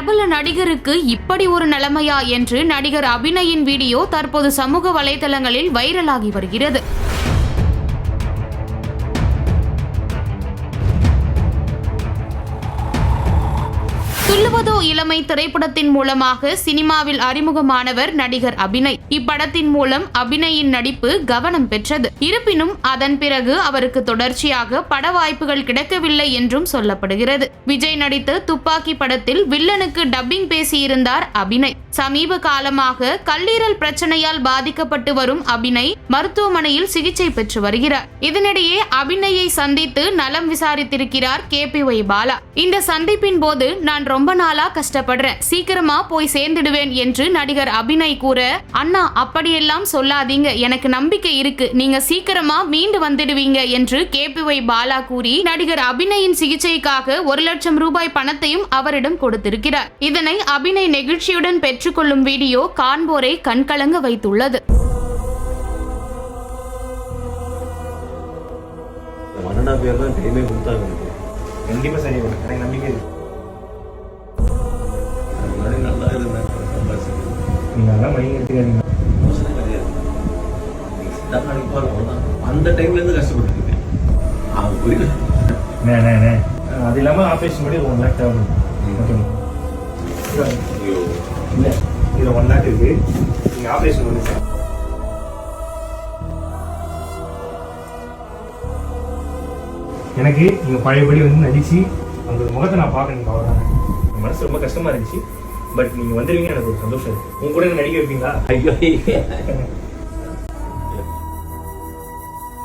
பிரபல நடிகருக்கு இப்படி ஒரு நிலைமையா என்று நடிகர் அபிநயின் வீடியோ தற்போது சமூக வலைதளங்களில் வைரலாகி வருகிறது. துள்ளுவதோ இளமை திரைப்படத்தின் மூலமாக சினிமாவில் அறிமுகமானவர் நடிகர் அபிநய். இப்படத்தின் மூலம் அபிநயின் நடிப்பு கவனம் பெற்றது. இருப்பினும் அதன் பிறகு அவருக்கு தொடர்ச்சியாக பட வாய்ப்புகள் கிடைக்கவில்லை என்றும் சொல்லப்படுகிறது. விஜய் நடித்த துப்பாக்கி படத்தில் வில்லனுக்கு டப்பிங் பேசியிருந்தார் அபிநய். சமீப காலமாக கல்லீரல் பிரச்சனையால் பாதிக்கப்பட்டு வரும் அபிநய் மருத்துவமனையில் சிகிச்சை பெற்று வருகிறார். இதனிடையே அபிநயை சந்தித்து நலம் விசாரித்திருக்கிறார் கே பி ஒய் பாலா இந்த சந்திப்பின் போது நான் ரொம்ப நாள் கஷ்டப்படுறேன். சீக்கிரமா போய் சேர்ந்துடுவேன் என்று நடிகர் அபிநய் கூற அண்ணா அப்படியெல்லாம் சொல்லாதீங்க. எனக்கு நம்பிக்கை இருக்கு. நீங்க சீக்கிரமா மீண்டு வந்துடுவீங்க என்று கே பாலா கூறி நடிகர் அபிநயின் சிகிச்சைக்காக ஒரு லட்சம் ரூபாய் பணத்தையும் அவரிடம் கொடுத்திருக்கிறார். இதனை அபிநய் நெகிழ்ச்சியுடன் பெற்றுக்கொள்ளும் வீடியோ காண்போரை கண்கலங்க வைத்துள்ளது. மன்னனா பேர் தான் கொடுத்தாங்க கண்டிப்பா சரி எனக்கு நம்பிக்கை நீங்க நல்லா மைண்ட் எடுத்துக்காதீங்க அந்த டைம்ல இருந்து கஷ்டப்பட்டு இருக்கேன். அவன் புரியல அது இல்லாம ஆப்ரேஷன் பண்ணி ஒன் லேக் தேவை ஓகே ஐயோ. இல்ல இதுல ஒன் லேக் இருக்கு. நீங்க ஆப்ரேஷன் பண்ணி சார் எனக்கு நீங்க பழையபடி வந்து நடிச்சு அந்த முகத்தை நான் பார்க்க நீங்க அவ்வளோதான் மனசு ரொம்ப கஷ்டமா இருந்துச்சு. பட் நீங்க வந்துருவீங்க எனக்கு ஒரு சந்தோஷம் இருக்கு. உங்க கூட என்ன நடிக்க வைப்பீங்களா? ஐயோ.